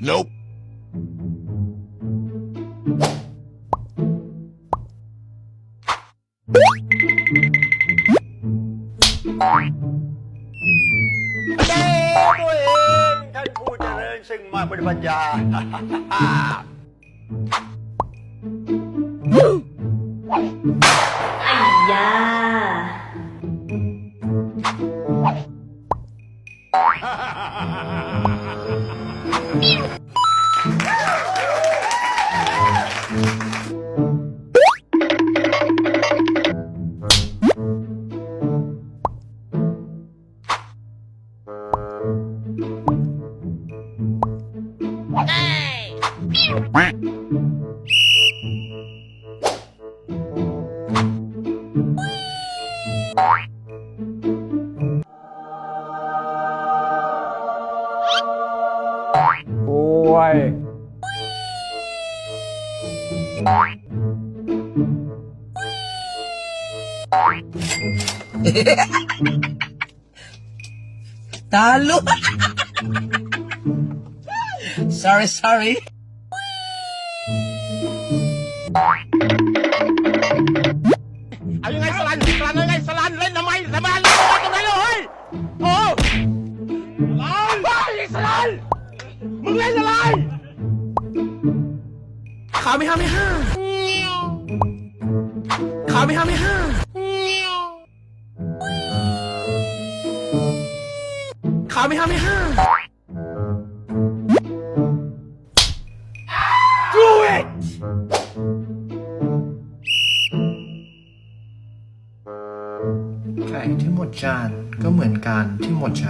Nope. เด้ตัวเองท่านผู้เจริญซึ่งมาบริบัญญา ไอ้ยา Bye. Talo! sorry, sorry. Ayun nga, salan! Salan nga, salan! Len, naman! Naman! Naman! Naman! Hoy! มึงเล่นอะไรขาไม่ห้าไม่ห้าขาไม่ห้าไม่ห้าขาไม่ห้าไม่ห้า Do it ไก่ที่หมดจานก็เหมือนการที่หมดใจ